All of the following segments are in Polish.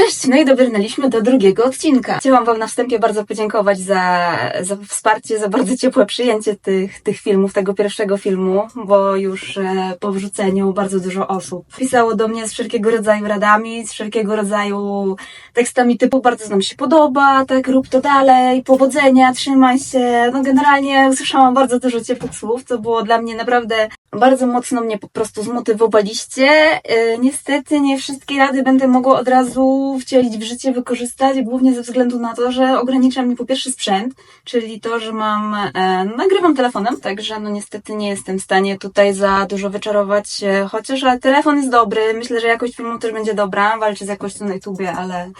Cześć, no i dobrnęliśmy do drugiego odcinka. Chciałam Wam na wstępie bardzo podziękować za, za wsparcie, za bardzo ciepłe przyjęcie tych, tych filmów, tego pierwszego filmu, bo już e, po wrzuceniu bardzo dużo osób pisało do mnie z wszelkiego rodzaju radami, z wszelkiego rodzaju tekstami typu bardzo nam się podoba, tak rób to dalej, powodzenia, trzymaj się. No generalnie usłyszałam bardzo dużo ciepłych słów, co było dla mnie naprawdę bardzo mocno mnie po prostu zmotywowaliście. Yy, niestety nie wszystkie rady będę mogła od razu wcielić w życie, wykorzystać, głównie ze względu na to, że ogranicza mnie po pierwsze sprzęt, czyli to, że mam, e, nagrywam telefonem, także no niestety nie jestem w stanie tutaj za dużo wyczarować, e, chociaż telefon jest dobry, myślę, że jakość filmu też będzie dobra, walczę z jakością na YouTubie, ale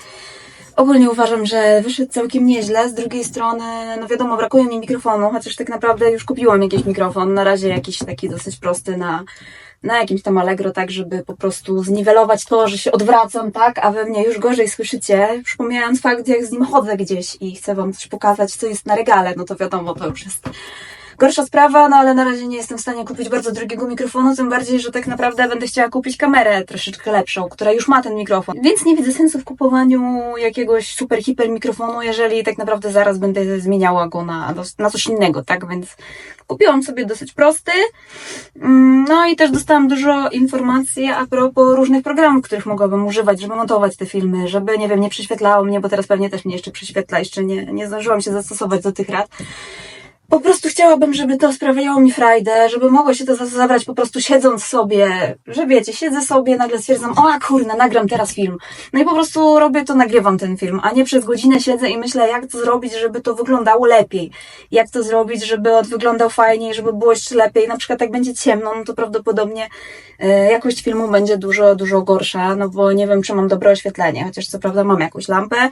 Ogólnie uważam, że wyszedł całkiem nieźle. Z drugiej strony, no wiadomo, brakuje mi mikrofonu, chociaż tak naprawdę już kupiłam jakiś mikrofon. Na razie jakiś taki dosyć prosty na, na jakimś tam Allegro, tak, żeby po prostu zniwelować to, że się odwracam, tak, a we mnie już gorzej słyszycie. Pomijając fakt, jak z nim chodzę gdzieś i chcę wam coś pokazać, co jest na regale, no to wiadomo, to już jest gorsza sprawa, no ale na razie nie jestem w stanie kupić bardzo drogiego mikrofonu, tym bardziej, że tak naprawdę będę chciała kupić kamerę troszeczkę lepszą, która już ma ten mikrofon. Więc nie widzę sensu w kupowaniu jakiegoś super hiper mikrofonu, jeżeli tak naprawdę zaraz będę zmieniała go na, na coś innego, tak? Więc kupiłam sobie dosyć prosty. Mm, No i też dostałam dużo informacji a propos różnych programów, których mogłabym używać, żeby montować te filmy, żeby, nie wiem, nie prześwietlało mnie, bo teraz pewnie też mnie jeszcze prześwietla, jeszcze nie, nie zdążyłam się zastosować do tych rad. Po prostu chciałabym, żeby to sprawiało mi frajdę, żeby mogło się to za- zabrać po prostu siedząc sobie, że wiecie, siedzę sobie, nagle stwierdzam, o a kurna, nagram teraz film. No i po prostu robię to, nagrywam ten film, a nie przez godzinę siedzę i myślę, jak to zrobić, żeby to wyglądało lepiej. Jak to zrobić, żeby on wyglądał fajniej, żeby było jeszcze lepiej. Na przykład jak będzie ciemno, no to prawdopodobnie e, jakość filmu będzie dużo, dużo gorsza, no bo nie wiem, czy mam dobre oświetlenie, chociaż co prawda mam jakąś lampę,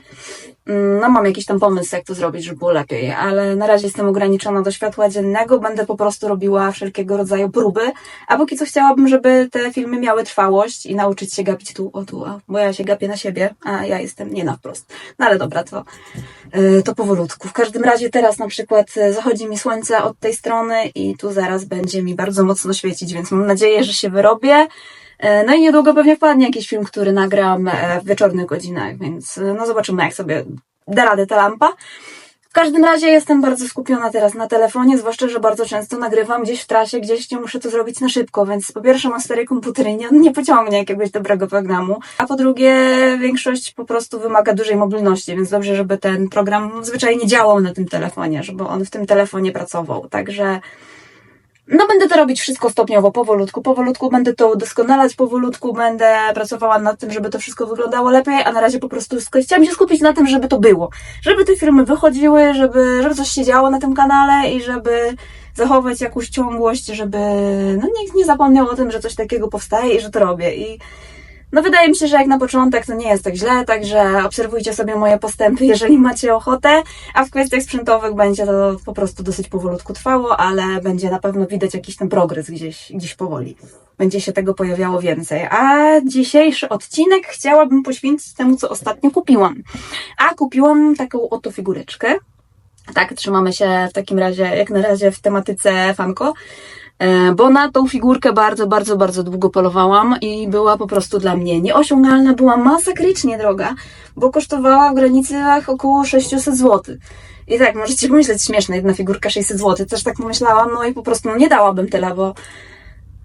Mm, no mam jakiś tam pomysł, jak to zrobić, żeby było lepiej, ale na razie jestem ograniczona do światła dziennego, będę po prostu robiła wszelkiego rodzaju próby, a póki co chciałabym, żeby te filmy miały trwałość i nauczyć się gapić tu, o tu, a, bo ja się gapię na siebie, a ja jestem nie na wprost. No ale dobra, to, yy, to powolutku. W każdym razie teraz na przykład e, zachodzi mi słońce od tej strony i tu zaraz będzie mi bardzo mocno świecić, więc mam nadzieję, że się wyrobię. E, No i niedługo pewnie wpadnie jakiś film, który nagram e, w wieczornych godzinach, więc no zobaczymy, jak sobie da radę ta lampa. W każdym razie jestem bardzo skupiona teraz na telefonie, zwłaszcza, że bardzo często nagrywam gdzieś w trasie, gdzieś gdzie muszę to zrobić na szybko, więc po pierwsze mam stary komputer i nie, nie pociągnie jakiegoś dobrego programu, a po drugie większość po prostu wymaga dużej mobilności, więc dobrze, żeby ten program zwyczajnie działał na tym telefonie, żeby on w tym telefonie pracował, także no będę to robić wszystko stopniowo, powolutku, powolutku będę to udoskonalać, powolutku będę pracowała nad tym, żeby to wszystko wyglądało lepiej, a na razie po prostu chciałam się skupić na tym, żeby to było. Żeby te filmy wychodziły, żeby, żeby coś się działo na tym kanale i żeby zachować jakąś ciągłość, żeby no nikt nie zapomniał o tym, że coś takiego powstaje i że to robię. I no wydaje mi się, że jak na początek to nie jest tak źle, także obserwujcie sobie moje postępy, jeżeli macie ochotę, a w kwestiach sprzętowych będzie to po prostu dosyć powolutku trwało, ale będzie na pewno widać jakiś ten progres gdzieś, gdzieś powoli. Będzie się tego pojawiało więcej. A dzisiejszy odcinek chciałabym poświęcić temu, co ostatnio kupiłam. A kupiłam taką oto figureczkę. Tak, trzymamy się w takim razie, jak na razie w tematyce Funko. E, bo na tą figurkę bardzo, bardzo, bardzo długo polowałam i była po prostu dla mnie nieosiągalna, była masakrycznie droga, bo kosztowała w granicach około 600 zł. I tak, możecie pomyśleć, śmieszne, jedna figurka 600 zł, też tak pomyślałam, no i po prostu no, nie dałabym tyle, bo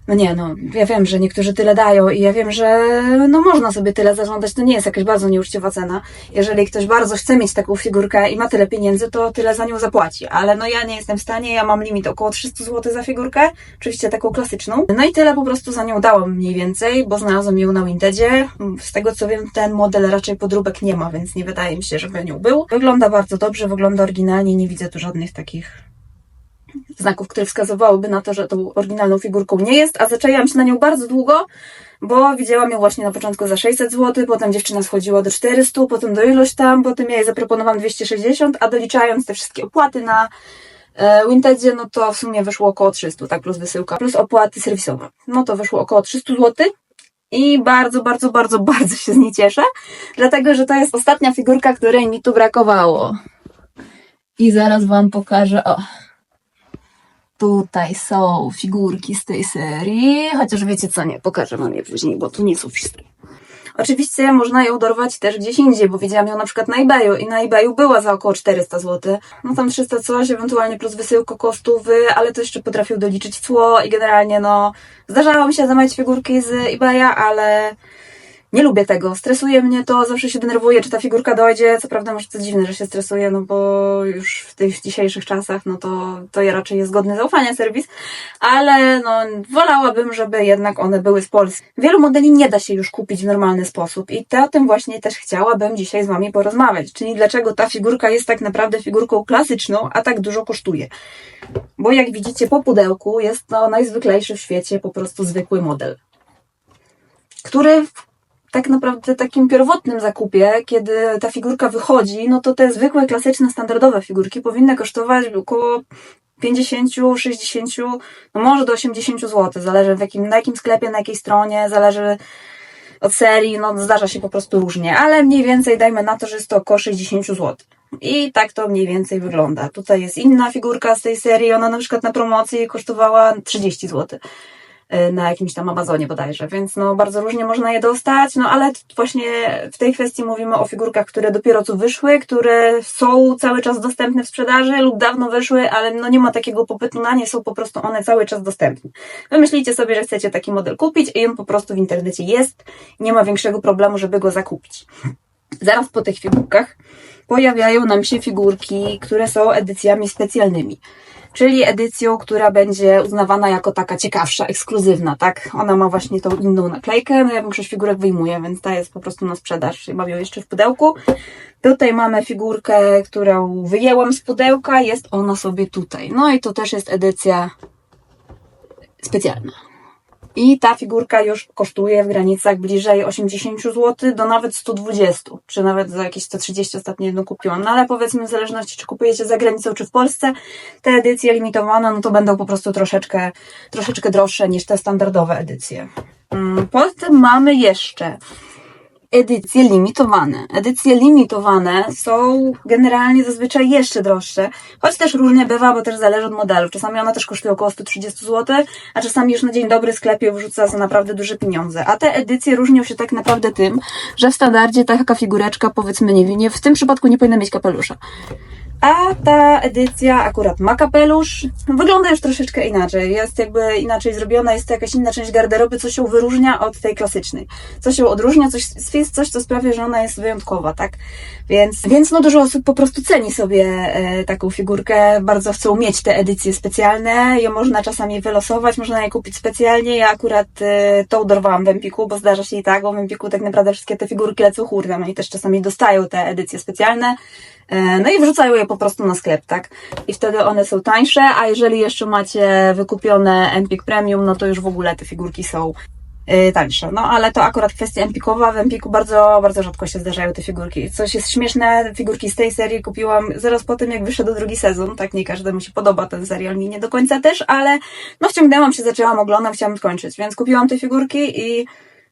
no nie, no, ja wiem, że niektórzy tyle dają i ja wiem, że no można sobie tyle zażądać, to nie jest jakaś bardzo nieuczciwa cena. Jeżeli ktoś bardzo chce mieć taką figurkę i ma tyle pieniędzy, to tyle za nią zapłaci, ale no ja nie jestem w stanie, ja mam limit około 300 zł za figurkę, oczywiście taką klasyczną. No i tyle po prostu za nią dałam mniej więcej, bo znalazłam ją na Vintedzie. Z tego co wiem, ten model raczej podróbek nie ma, więc nie wydaje mi się, żeby nią był. Wygląda bardzo dobrze, wygląda oryginalnie, nie widzę tu żadnych takich znaków, które wskazywałyby na to, że tą oryginalną figurką nie jest, a zaczęłam się na nią bardzo długo, bo widziałam ją właśnie na początku za 600 zł, potem dziewczyna schodziła do 400, potem do ilość tam, potem ja jej zaproponowałam 260, a doliczając te wszystkie opłaty na e, Vintedzie, no to w sumie wyszło około 300, tak, plus wysyłka, plus opłaty serwisowe. No to wyszło około 300 zł. I bardzo, bardzo, bardzo, bardzo się z niej cieszę, dlatego że to jest ostatnia figurka, której mi tu brakowało. I zaraz Wam pokażę, o, Tutaj są figurki z tej serii, chociaż wiecie co, nie, pokażę wam je później, bo tu nie są wszystkie. Oczywiście można ją dorwać też gdzieś indziej, bo widziałam ją na przykład na eBayu i na eBayu była za około 400 zł. No tam 300 coś, ewentualnie plus wysyłka kosztów, y, ale to jeszcze potrafił doliczyć cło i generalnie no zdarzało mi się zamawiać figurki z eBaya, ale nie lubię tego. Stresuje mnie to, zawsze się denerwuję, czy ta figurka dojdzie. Co prawda może to dziwne, że się stresuję, no bo już w tych dzisiejszych czasach, no to, to ja raczej jest godny zaufania serwis, ale no wolałabym, żeby jednak one były z Polski. Wielu modeli nie da się już kupić w normalny sposób i to o tym właśnie też chciałabym dzisiaj z Wami porozmawiać, czyli dlaczego ta figurka jest tak naprawdę figurką klasyczną, a tak dużo kosztuje. Bo jak widzicie po pudełku jest to najzwyklejszy w świecie po prostu zwykły model, który tak naprawdę takim pierwotnym zakupie, kiedy ta figurka wychodzi, no to te zwykłe, klasyczne, standardowe figurki powinny kosztować około 50, 60, no może do 80 zł. Zależy w jakim, na jakim sklepie, na jakiej stronie, zależy od serii, no zdarza się po prostu różnie, ale mniej więcej dajmy na to, że jest to około 60 zł. I tak to mniej więcej wygląda. Tutaj jest inna figurka z tej serii, ona na przykład na promocji kosztowała 30 zł na jakimś tam Amazonie bodajże, więc no bardzo różnie można je dostać, no ale właśnie w tej kwestii mówimy o figurkach, które dopiero co wyszły, które są cały czas dostępne w sprzedaży lub dawno wyszły, ale no nie ma takiego popytu na nie, są po prostu one cały czas dostępne. Wymyślicie sobie, że chcecie taki model kupić i on po prostu w internecie jest, nie ma większego problemu, żeby go zakupić. Zaraz po tych figurkach pojawiają nam się figurki, które są edycjami specjalnymi czyli edycją, która będzie uznawana jako taka ciekawsza, ekskluzywna, tak? Ona ma właśnie tą inną naklejkę, no ja większość figurek wyjmuję, więc ta jest po prostu na sprzedaż. Mam ją jeszcze w pudełku. Tutaj mamy figurkę, którą wyjęłam z pudełka, jest ona sobie tutaj. No i to też jest edycja specjalna. I ta figurka już kosztuje w granicach bliżej 80 zł do nawet 120, czy nawet za jakieś 130 ostatnio jedną kupiłam. No ale powiedzmy w zależności czy kupujecie za granicą czy w Polsce, te edycje limitowane, no to będą po prostu troszeczkę, troszeczkę droższe niż te standardowe edycje. Mm, Potem mamy jeszcze edycje limitowane. Edycje limitowane są generalnie zazwyczaj jeszcze droższe, choć też różnie bywa, bo też zależy od modelu. Czasami one też kosztują około 130 zł, a czasami już na dzień dobry sklepie wrzuca za naprawdę duże pieniądze. A te edycje różnią się tak naprawdę tym, że w standardzie taka figureczka, powiedzmy, nie, nie w tym przypadku nie powinna mieć kapelusza. A ta edycja akurat ma kapelusz. Wygląda już troszeczkę inaczej. Jest jakby inaczej zrobiona, jest to jakaś inna część garderoby, co się wyróżnia od tej klasycznej. Co się odróżnia, coś, jest coś, co sprawia, że ona jest wyjątkowa, tak? Więc, więc no dużo osób po prostu ceni sobie e, taką figurkę, bardzo chcą mieć te edycje specjalne, ją można czasami wylosować, można je kupić specjalnie. Ja akurat e, tą dorwałam w Empiku, bo zdarza się i tak, bo w Empiku tak naprawdę wszystkie te figurki lecą hurtem i też czasami dostają te edycje specjalne. E, No i wrzucają je po prostu na sklep, tak? I wtedy one są tańsze, a jeżeli jeszcze macie wykupione Empik Premium, no to już w ogóle te figurki są yy, tańsze. No ale to akurat kwestia Empikowa. W Empiku bardzo, bardzo rzadko się zdarzają te figurki. Coś jest śmieszne, figurki z tej serii kupiłam zaraz po tym, jak wyszedł drugi sezon. Tak, nie każdemu się podoba ten serial, mi nie do końca też, ale no wciągnęłam się, zaczęłam oglądać, chciałam skończyć, więc kupiłam te figurki i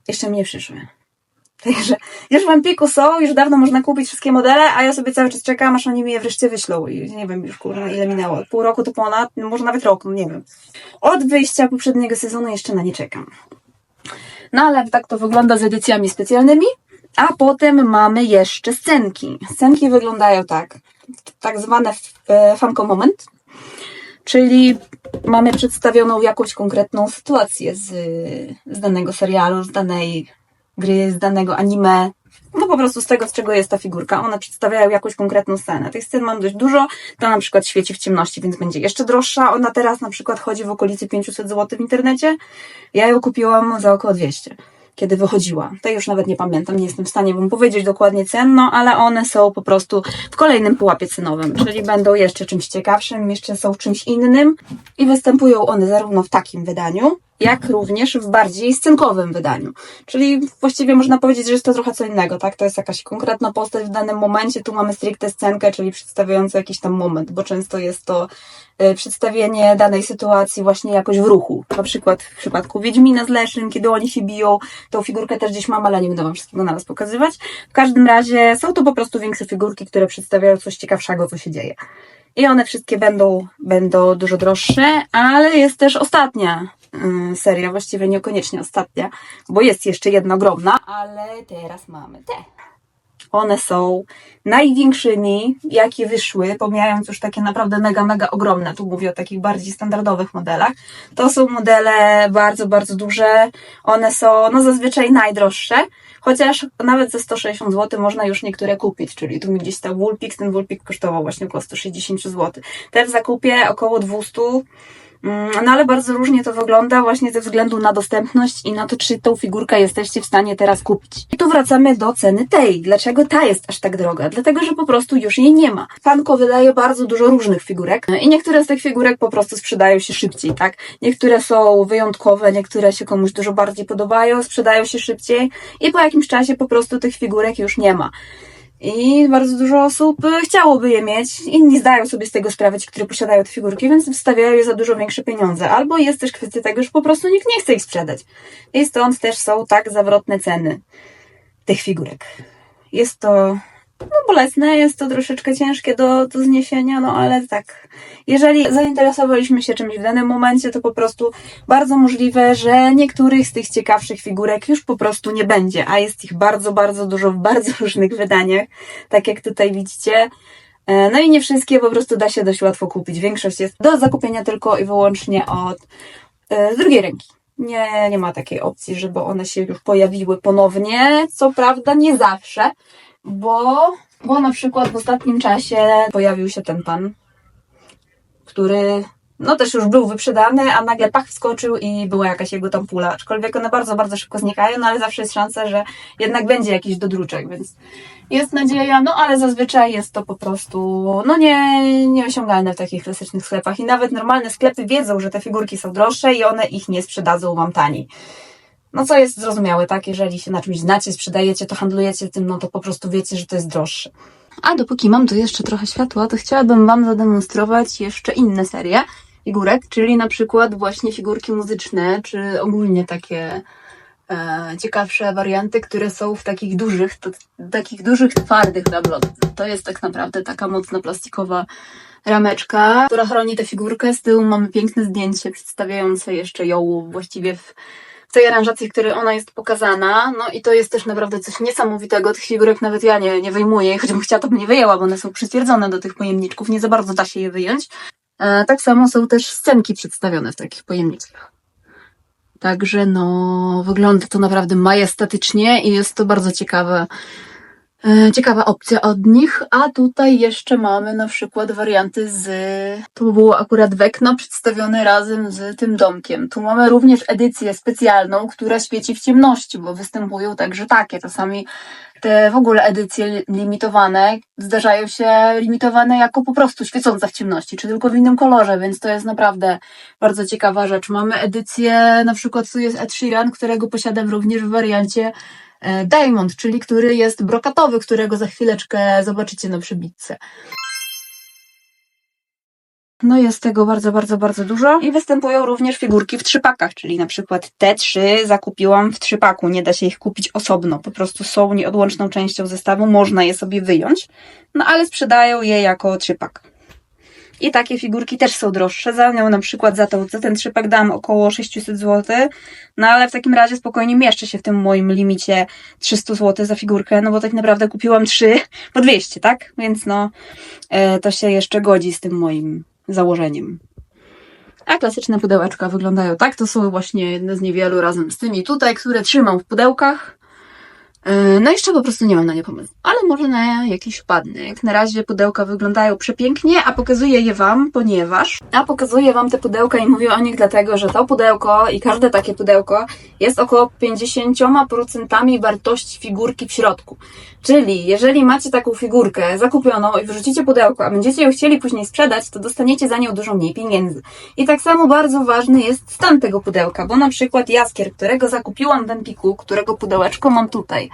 jeszcze mi nie przyszły. Także już w Empiku są, już dawno można kupić wszystkie modele, a ja sobie cały czas czekam, aż oni mi je wreszcie wyślą. I nie wiem już kurwa ile minęło. Pół roku to ponad, no może nawet rok, nie wiem. Od wyjścia poprzedniego sezonu jeszcze na nie czekam. No ale tak to wygląda z edycjami specjalnymi. A potem mamy jeszcze scenki. Scenki wyglądają tak. Tak zwane e, Funko Moment. Czyli mamy przedstawioną jakąś konkretną sytuację z, z danego serialu, z danej gry, z danego anime. No po prostu z tego, z czego jest ta figurka. One przedstawiają jakąś konkretną scenę. Tych scen mam dość dużo. Ta na przykład świeci w ciemności, więc będzie jeszcze droższa. Ona teraz na przykład chodzi w okolicy 500 zł w internecie. Ja ją kupiłam za około 200 kiedy wychodziła. To już nawet nie pamiętam, nie jestem w stanie wam powiedzieć dokładnie cen, no ale one są po prostu w kolejnym pułapie cenowym, czyli będą jeszcze czymś ciekawszym, jeszcze są czymś innym i występują one zarówno w takim wydaniu, jak również w bardziej scenkowym wydaniu. Czyli właściwie można powiedzieć, że jest to trochę co innego, tak? To jest jakaś konkretna postać w danym momencie, tu mamy stricte scenkę, czyli przedstawiający jakiś tam moment, bo często jest to y, przedstawienie danej sytuacji właśnie jakoś w ruchu. Na przykład w przypadku Wiedźmina z Leszym, kiedy oni się biją, tą figurkę też gdzieś mam, ale nie będę wam wszystkiego naraz pokazywać. W każdym razie są to po prostu większe figurki, które przedstawiają coś ciekawszego, co się dzieje. I one wszystkie będą, będą dużo droższe, ale jest też ostatnia seria, właściwie niekoniecznie ostatnia, bo jest jeszcze jedna ogromna, ale teraz mamy te. One są największymi, jakie wyszły, pomijając już takie naprawdę mega, mega ogromne. Tu mówię o takich bardziej standardowych modelach. To są modele bardzo, bardzo duże. One są no zazwyczaj najdroższe, chociaż nawet za 160 zł można już niektóre kupić. Czyli tu mi gdzieś stał Woolpix, ten Woolpix kosztował właśnie około 160 zł. Te w zakupie około 200 Mm, No ale bardzo różnie to wygląda właśnie ze względu na dostępność i na to, czy tą figurkę jesteście w stanie teraz kupić. I tu wracamy do ceny tej. Dlaczego ta jest aż tak droga? Dlatego, że po prostu już jej nie ma. Fanko wydaje bardzo dużo różnych figurek i niektóre z tych figurek po prostu sprzedają się szybciej, tak? Niektóre są wyjątkowe, niektóre się komuś dużo bardziej podobają, sprzedają się szybciej i po jakimś czasie po prostu tych figurek już nie ma. I bardzo dużo osób y, chciałoby je mieć. Inni zdają sobie z tego sprawę, ci, którzy posiadają te figurki, więc wystawiają je za dużo większe pieniądze. Albo jest też kwestia tego, że po prostu nikt nie chce ich sprzedać. I stąd też są tak zawrotne ceny tych figurek. Jest to no, bolesne, jest to troszeczkę ciężkie do, do zniesienia, no ale tak. Jeżeli zainteresowaliśmy się czymś w danym momencie, to po prostu bardzo możliwe, że niektórych z tych ciekawszych figurek już po prostu nie będzie, a jest ich bardzo, bardzo dużo w bardzo różnych wydaniach, tak jak tutaj widzicie. E, No i nie wszystkie po prostu da się dość łatwo kupić. Większość jest do zakupienia tylko i wyłącznie od e, z drugiej ręki. Nie, nie ma takiej opcji, żeby one się już pojawiły ponownie. Co prawda nie zawsze, bo, bo na przykład w ostatnim czasie pojawił się ten pan, który no też już był wyprzedany, a nagle pach wskoczył i była jakaś jego tam pula. Aczkolwiek one bardzo, bardzo szybko znikają, no ale zawsze jest szansa, że jednak będzie jakiś dodruczek, więc jest nadzieja, no ale zazwyczaj jest to po prostu no nie, nieosiągalne w takich klasycznych sklepach i nawet normalne sklepy wiedzą, że te figurki są droższe i one ich nie sprzedadzą wam taniej. No co jest zrozumiałe, tak? Jeżeli się na czymś znacie, sprzedajecie, to handlujecie tym, no to po prostu wiecie, że to jest droższe. A dopóki mam tu jeszcze trochę światła, to chciałabym Wam zademonstrować jeszcze inne serie figurek, czyli na przykład właśnie figurki muzyczne, czy ogólnie takie e, ciekawsze warianty, które są w takich dużych, to, takich dużych, twardych tablotach. To jest tak naprawdę taka mocna plastikowa rameczka, która chroni tę figurkę. Z tyłu mamy piękne zdjęcie przedstawiające jeszcze ją właściwie w tej aranżacji, w której ona jest pokazana. No i to jest też naprawdę coś niesamowitego. Tych figurek nawet ja nie, nie wyjmuję, chociażbym chciała, to bym nie wyjęła, bo one są przytwierdzone do tych pojemniczków. Nie za bardzo da się je wyjąć. E, tak samo są też scenki przedstawione w takich pojemniczkach. Także no, wygląda to naprawdę majestatycznie i jest to bardzo ciekawe. E, Ciekawa opcja od nich, a tutaj jeszcze mamy na przykład warianty z. Tu było akurat wekno przedstawione razem z tym domkiem. Tu mamy również edycję specjalną, która świeci w ciemności, bo występują także takie. Czasami te w ogóle edycje limitowane zdarzają się limitowane jako po prostu świecąca w ciemności, czy tylko w innym kolorze, więc to jest naprawdę bardzo ciekawa rzecz. Mamy edycję, na przykład tu jest Ed Sheeran, którego posiadam również w wariancie Diamond, czyli który jest brokatowy, którego za chwileczkę zobaczycie na przybitce. No jest tego bardzo, bardzo, bardzo dużo. I występują również figurki w trzypakach, czyli na przykład te trzy zakupiłam w trzypaku. Nie da się ich kupić osobno, po prostu są nieodłączną częścią zestawu, można je sobie wyjąć, no ale sprzedają je jako trzypak. I takie figurki też są droższe. Za nią na przykład za, to, za ten trzypak dam około 600 zł. No ale w takim razie spokojnie mieszczę się w tym moim limicie 300 zł za figurkę, no bo tak naprawdę kupiłam trzy po 200, tak? Więc no e, to się jeszcze godzi z tym moim założeniem. A klasyczne pudełeczka wyglądają tak. To są właśnie jedne z niewielu razem z tymi tutaj, które trzymam w pudełkach. Yy, No jeszcze po prostu nie mam na nie pomysłu, ale może na jakiś wpadnę. Jak na razie pudełka wyglądają przepięknie, a pokazuję je Wam, ponieważ... A pokazuję Wam te pudełka i mówię o nich dlatego, że to pudełko i każde takie pudełko jest około 50% wartości figurki w środku. Czyli jeżeli macie taką figurkę zakupioną i wyrzucicie pudełko, a będziecie ją chcieli później sprzedać, to dostaniecie za nią dużo mniej pieniędzy. I tak samo bardzo ważny jest stan tego pudełka, bo na przykład jaskier, którego zakupiłam w Empiku, którego pudełeczko mam tutaj,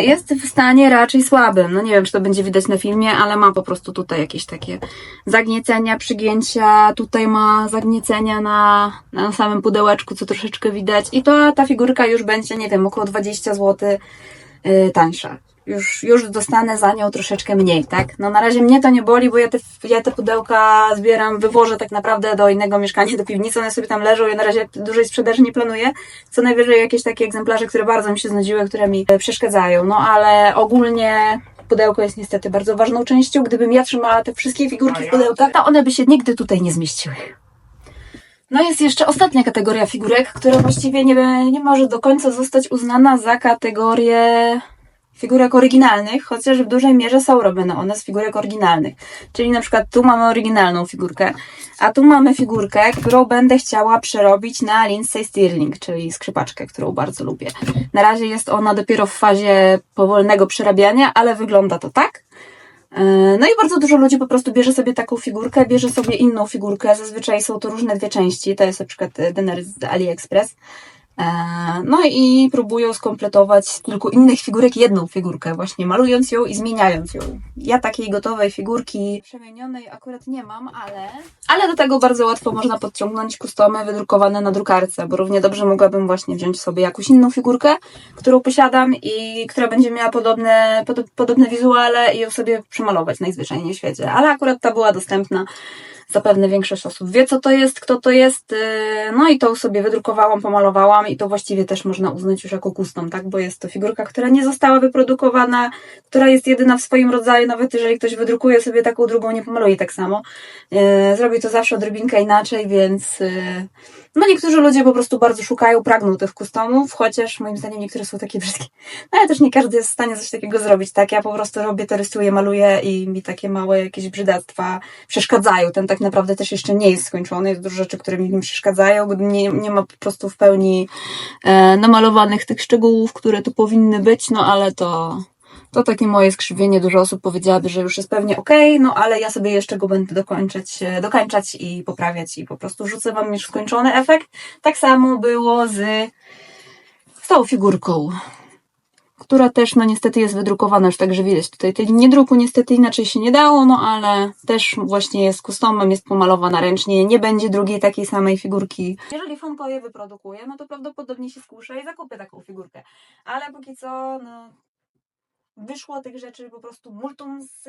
jest w stanie raczej słabym. No nie wiem, czy to będzie widać na filmie, ale ma po prostu tutaj jakieś takie zagniecenia, przygięcia. Tutaj ma zagniecenia na, na samym pudełeczku, co troszeczkę widać. I to ta figurka już będzie, nie wiem, około 20 zł yy, tańsza. Już, już dostanę za nią troszeczkę mniej, tak? No na razie mnie to nie boli, bo ja te, ja te pudełka zbieram, wywożę tak naprawdę do innego mieszkania, do piwnicy, one sobie tam leżą i na razie dużej sprzedaży nie planuję. Co najwyżej jakieś takie egzemplarze, które bardzo mi się znudziły, które mi e, przeszkadzają. No ale ogólnie pudełko jest niestety bardzo ważną częścią. Gdybym ja trzymała te wszystkie figurki w pudełkach, to one by się nigdy tutaj nie zmieściły. No jest jeszcze ostatnia kategoria figurek, która właściwie nie, nie może do końca zostać uznana za kategorię figurek oryginalnych, chociaż w dużej mierze są robione one z figurek oryginalnych. Czyli na przykład tu mamy oryginalną figurkę, a tu mamy figurkę, którą będę chciała przerobić na Lindsay Stirling, czyli skrzypaczkę, którą bardzo lubię. Na razie jest ona dopiero w fazie powolnego przerabiania, ale wygląda to tak. E, No i bardzo dużo ludzi po prostu bierze sobie taką figurkę, bierze sobie inną figurkę. Zazwyczaj są to różne dwie części. To jest na przykład e, Daenerys z AliExpress. E, No i próbują skompletować z kilku innych figurek jedną figurkę, właśnie malując ją i zmieniając ją. Ja takiej gotowej figurki przemienionej akurat nie mam, ale... Ale do tego bardzo łatwo można podciągnąć kustomy wydrukowane na drukarce, bo równie dobrze mogłabym właśnie wziąć sobie jakąś inną figurkę, którą posiadam i która będzie miała podobne, pod, podobne wizuale i ją sobie przemalować najzwyczajniej w świecie. Ale akurat ta była dostępna. Zapewne większość osób wie, co to jest, kto to jest. yy, No i tą sobie wydrukowałam, pomalowałam i to właściwie też można uznać już jako custom, tak? Bo jest to figurka, która nie została wyprodukowana, która jest jedyna w swoim rodzaju, nawet jeżeli ktoś wydrukuje sobie taką drugą, nie pomaluje tak samo. Yy, Zrobi to zawsze odrobinkę inaczej, więc yy, no niektórzy ludzie po prostu bardzo szukają, pragną tych customów, chociaż moim zdaniem niektóre są takie brzydkie. No ale też nie każdy jest w stanie coś takiego zrobić, tak? Ja po prostu robię to, rysuję, maluję i mi takie małe jakieś brzydactwa przeszkadzają. Ten tak naprawdę też jeszcze nie jest skończony, jest dużo rzeczy, które mi przeszkadzają, nie, nie ma po prostu w pełni e, namalowanych tych szczegółów, które tu powinny być, no ale to... To takie moje skrzywienie. Dużo osób powiedziałaby, że już jest pewnie okej, no ale ja sobie jeszcze go będę dokończać, e, dokańczać i poprawiać i po prostu rzucę Wam już skończony efekt. Tak samo było z, z tą figurką, która też no niestety jest wydrukowana już także widać tutaj tej linii druku niestety inaczej się nie dało, no ale też właśnie jest customem, jest pomalowana ręcznie, nie będzie drugiej takiej samej figurki. Jeżeli Funko je wyprodukuje, no to prawdopodobnie się skuszę i zakupię taką figurkę, ale póki co no wyszło tych rzeczy po prostu multum z,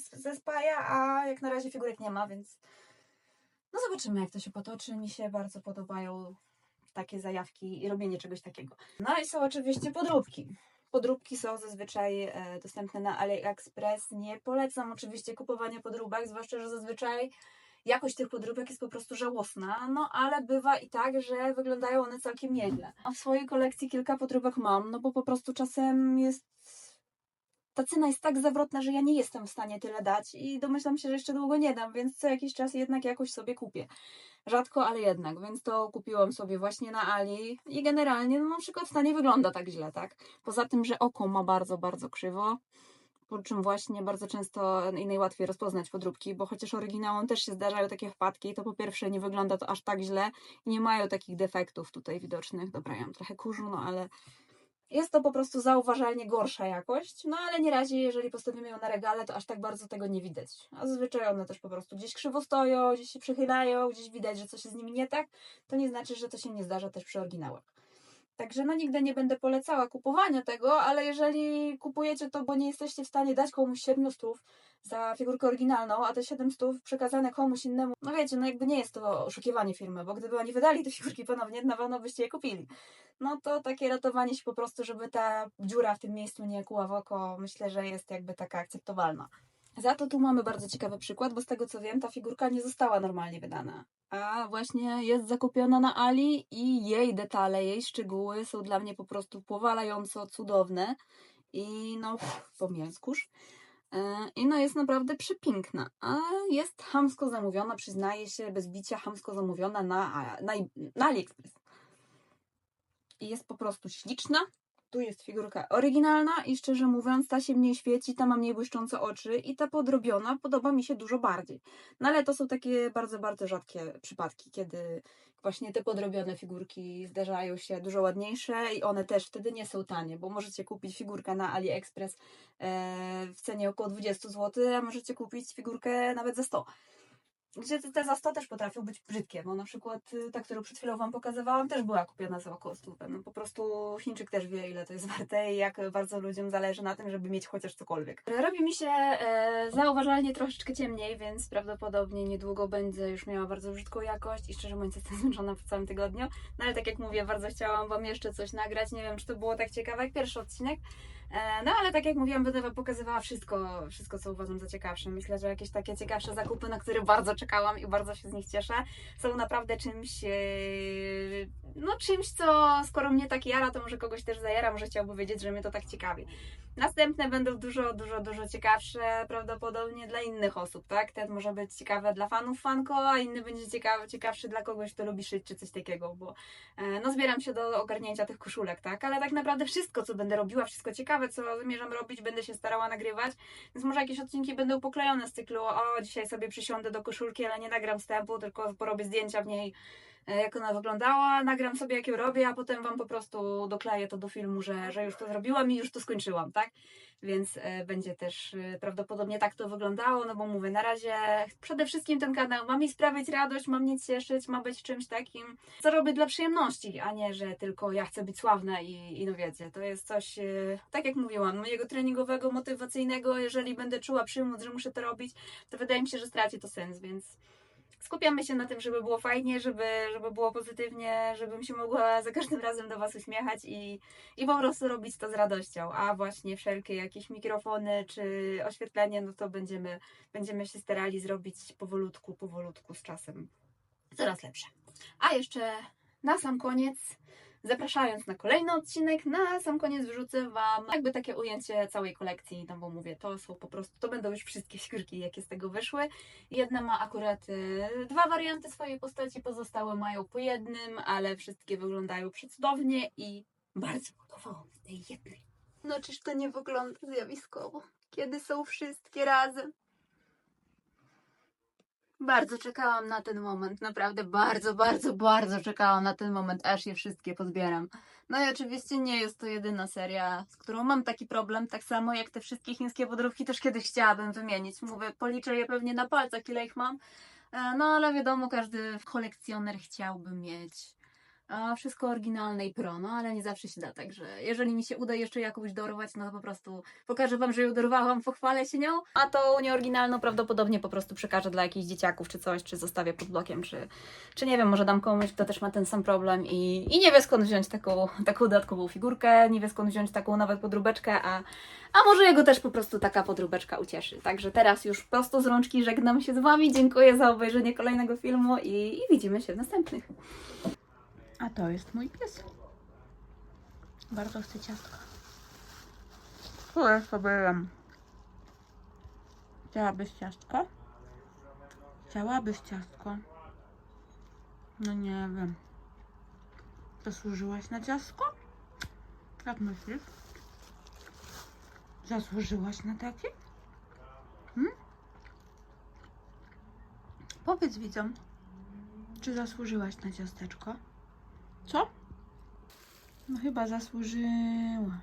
z, ze spaja, a jak na razie figurek nie ma, więc no zobaczymy jak to się potoczy. Mi się bardzo podobają takie zajawki i robienie czegoś takiego. No i są oczywiście podróbki. Podróbki są zazwyczaj e, dostępne na AliExpress. Nie polecam oczywiście kupowania podróbek, zwłaszcza, że zazwyczaj jakość tych podróbek jest po prostu żałosna, no ale bywa i tak, że wyglądają one całkiem nieźle. A w swojej kolekcji kilka podróbek mam, no bo po prostu czasem jest ta cena jest tak zawrotna, że ja nie jestem w stanie tyle dać i domyślam się, że jeszcze długo nie dam, więc co jakiś czas jednak jakoś sobie kupię. Rzadko, ale jednak, więc to kupiłam sobie właśnie na Ali i generalnie no, na przykład w nie wygląda tak źle, tak? Poza tym, że oko ma bardzo, bardzo krzywo, po czym właśnie bardzo często i najłatwiej rozpoznać podróbki, bo chociaż oryginałom też się zdarzają takie wpadki, to po pierwsze nie wygląda to aż tak źle i nie mają takich defektów tutaj widocznych. Dobra, ja mam trochę kurzu, no ale jest to po prostu zauważalnie gorsza jakość, no ale nie razie, jeżeli postawimy ją na regale, to aż tak bardzo tego nie widać. A zazwyczaj one też po prostu gdzieś krzywo stoją, gdzieś się przychylają, gdzieś widać, że coś jest z nimi nie tak. To nie znaczy, że to się nie zdarza też przy oryginałach. Także no nigdy nie będę polecała kupowania tego, ale jeżeli kupujecie to, bo nie jesteście w stanie dać komuś 700 za figurkę oryginalną, a te 700 przekazane komuś innemu, no wiecie, no jakby nie jest to oszukiwanie firmy, bo gdyby oni wydali te figurki ponownie, na pewno byście je kupili. No to takie ratowanie się po prostu, żeby ta dziura w tym miejscu nie kuła w oko, myślę, że jest jakby taka akceptowalna. Za to tu mamy bardzo ciekawy przykład, bo z tego co wiem, ta figurka nie została normalnie wydana. A właśnie jest zakupiona na Ali i jej detale, jej szczegóły są dla mnie po prostu powalająco cudowne. I no, pomijając kurz. Yy, I no jest naprawdę przepiękna, a jest hamsko zamówiona, przyznaję się, bez bicia hamsko zamówiona na, na, na AliExpress. I jest po prostu śliczna. Tu jest figurka oryginalna i szczerze mówiąc, ta się mniej świeci, ta ma mniej błyszczące oczy i ta podrobiona podoba mi się dużo bardziej. No ale to są takie bardzo, bardzo rzadkie przypadki, kiedy właśnie te podrobione figurki zdarzają się dużo ładniejsze i one też wtedy nie są tanie, bo możecie kupić figurkę na AliExpress e, w cenie około 20 zł, a możecie kupić figurkę nawet za 100. Gdzie te- za 100 też potrafią być brzydkie, bo na przykład y, ta, którą przed chwilą Wam pokazywałam, też była kupiona za około 100. No po prostu Chińczyk też wie, ile to jest warte i jak bardzo ludziom zależy na tym, żeby mieć chociaż cokolwiek. Robi mi się e, zauważalnie troszeczkę ciemniej, więc prawdopodobnie niedługo będę już miała bardzo brzydką jakość i szczerze mówiąc jestem zmęczona po całym tygodniu. No ale tak jak mówię, bardzo chciałam Wam jeszcze coś nagrać. Nie wiem, czy to było tak ciekawe jak pierwszy odcinek. E, No ale tak jak mówiłam, będę pokazywała wszystko, wszystko co uważam za ciekawsze. Myślę, że jakieś takie ciekawsze zakupy, na które bardzo czekałam i bardzo się z nich cieszę, są naprawdę czymś, e, no czymś, co skoro mnie tak jara, to może kogoś też zajara, może chciałby wiedzieć, że mnie to tak ciekawi. Następne będą dużo, dużo, dużo ciekawsze prawdopodobnie dla innych osób, tak? Ten może być ciekawy dla fanów fanko, a inny będzie ciekawy, ciekawszy dla kogoś, kto lubi szyć czy coś takiego, bo e, no zbieram się do ogarnięcia tych koszulek, tak? Ale tak naprawdę wszystko, co będę robiła, wszystko ciekawe, co zamierzam robić, będę się starała nagrywać, więc może jakieś odcinki będą poklejone z cyklu, o dzisiaj sobie przysiądę do koszulki, ale nie nagram wstępu, tylko porobię zdjęcia w niej jak ona wyglądała, nagram sobie jak ją robię, a potem Wam po prostu dokleję to do filmu, że, że już to zrobiłam i już to skończyłam, tak? Więc e, będzie też e, prawdopodobnie tak to wyglądało, no bo mówię, na razie przede wszystkim ten kanał ma mi sprawiać radość, ma mnie cieszyć, ma być czymś takim, co robię dla przyjemności, a nie, że tylko ja chcę być sławna i, i no wiecie, to jest coś, e, tak jak mówiłam, mojego treningowego, motywacyjnego, jeżeli będę czuła przymus, że muszę to robić, to wydaje mi się, że straci to sens, więc skupiamy się na tym, żeby było fajnie, żeby, żeby było pozytywnie, żebym się mogła za każdym razem do Was uśmiechać i, i po prostu robić to z radością. A właśnie wszelkie jakieś mikrofony czy oświetlenie, no to będziemy, będziemy się starali zrobić powolutku, powolutku z czasem coraz lepsze. A jeszcze na sam koniec, zapraszając na kolejny odcinek, na sam koniec wrzucę Wam jakby takie ujęcie całej kolekcji, no bo mówię, to są po prostu, to będą już wszystkie skórki, jakie z tego wyszły. Jedna ma akurat y, dwa warianty swojej postaci, pozostałe mają po jednym, ale wszystkie wyglądają przecudownie i bardzo podobało mi tej jednej. No czyż to nie wygląda zjawiskowo, kiedy są wszystkie razem? Bardzo czekałam na ten moment, naprawdę bardzo, bardzo, bardzo czekałam na ten moment, aż je wszystkie pozbieram. No i oczywiście nie jest to jedyna seria, z którą mam taki problem, tak samo jak te wszystkie chińskie podróbki też kiedyś chciałabym wymienić. Mówię, policzę je pewnie na palcach, ile ich mam, E, no ale wiadomo, każdy kolekcjoner chciałby mieć wszystko oryginalne i pro, no ale nie zawsze się da, także jeżeli mi się uda jeszcze jakąś dorwać, no to po prostu pokażę Wam, że ją dorwałam, pochwalę się nią, a tą nieoryginalną prawdopodobnie po prostu przekażę dla jakichś dzieciaków czy coś, czy zostawię pod blokiem, czy, czy nie wiem, może dam komuś, kto też ma ten sam problem i, i nie wie skąd wziąć taką, taką dodatkową figurkę, nie wie skąd wziąć taką nawet podróbeczkę, a, a może jego też po prostu taka podróbeczka ucieszy. Także teraz już prosto z rączki żegnam się z Wami, dziękuję za obejrzenie kolejnego filmu i, i widzimy się w następnych. A to jest mój pies. Bardzo chce ciastka. Które sobie jem. Chciałabyś ciastko? Chciałabyś ciastko? No nie wiem. Zasłużyłaś na ciastko? Jak myślisz? Zasłużyłaś na takie? Hmm? Powiedz widzom, czy zasłużyłaś na ciasteczko? Co? No chyba zasłużyła.